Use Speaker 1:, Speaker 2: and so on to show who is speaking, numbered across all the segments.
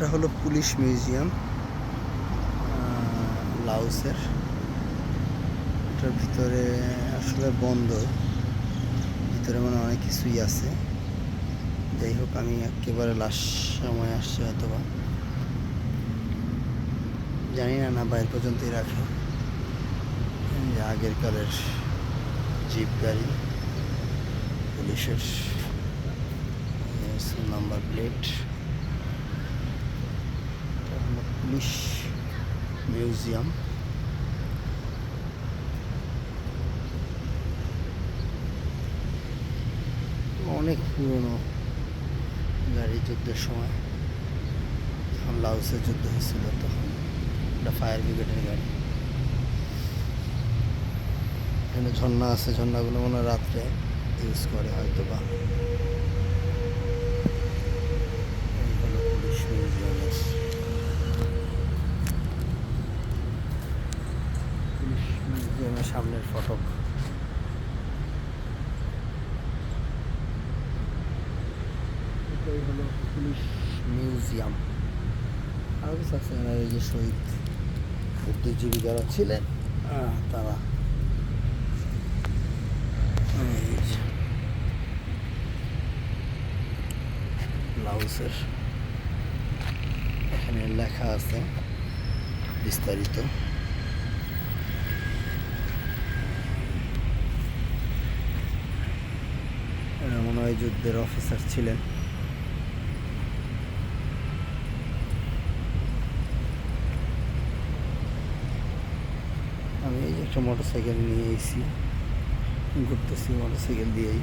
Speaker 1: এটা হলো police museum আহ, লাওসের এটার ভিতরে আসলে বন্ধ। ভিতরে মানে অনেক কিছুই আছে। যাই হোক আমি একেবারে লাস্ট সময় আসছি হয়তো বা জানি না না বাইরে পর্যন্তই রাখে। আগের কালের জিপ গাড়ি পুলিশের নাম্বার প্লেট। পুলিশ মিউজিয়াম অনেক পুরনো গাড়ি যুদ্ধের সময়। যখন লাউসের যুদ্ধ হয়েছিল, তখন এটা ফায়ার ব্রিগেডের গাড়ি। এখানে ঝর্ণা আছে, ঝর্ণাগুলো মনে রাত্রে ইউজ করে হয়তো বা মিউজিয়ামের সামনের ফটক। এটাই হলো পুলিশ মিউজিয়াম। আরও কিছু আছে এই যে শহীদ বুদ্ধিজীবী যারা ছিলেন তারা। লাউসের এখানে লেখা আছে বিস্তারিত। হয় যুদ্ধের অফিসার ছিলেন। আমি এই যে একটা মোটর সাইকেল নিয়ে এসেছি। ঘুরতেছি মোটর সাইকেল দিয়েই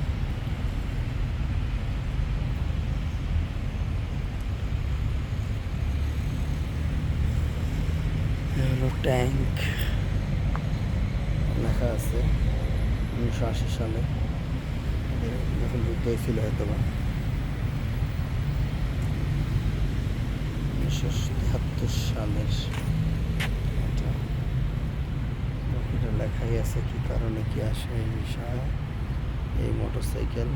Speaker 1: ট্যাঙ্ক লেখা আছে উনিশশো আশি সালে। যখন যুদ্ধ হয়েছিল হয়তো বা। উনিশশো তেহাত্তর সালের লেখাই আছে কি কারণে কি আসে এই বিষয়ে, এই মোটর সাইকেল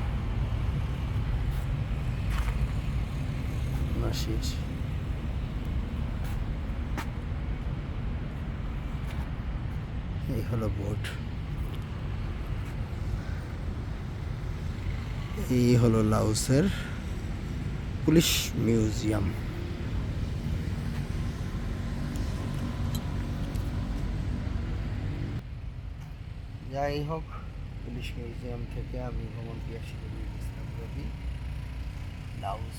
Speaker 1: এই হলো বোর্ড। এই হলো লাউসের পুলিশ মিউজিয়াম। যাই হোক, পুলিশ মিউজিয়াম থেকে আমি ভ্রমণ পিয়াসী ইসলাম লাউস।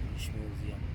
Speaker 1: Police museum.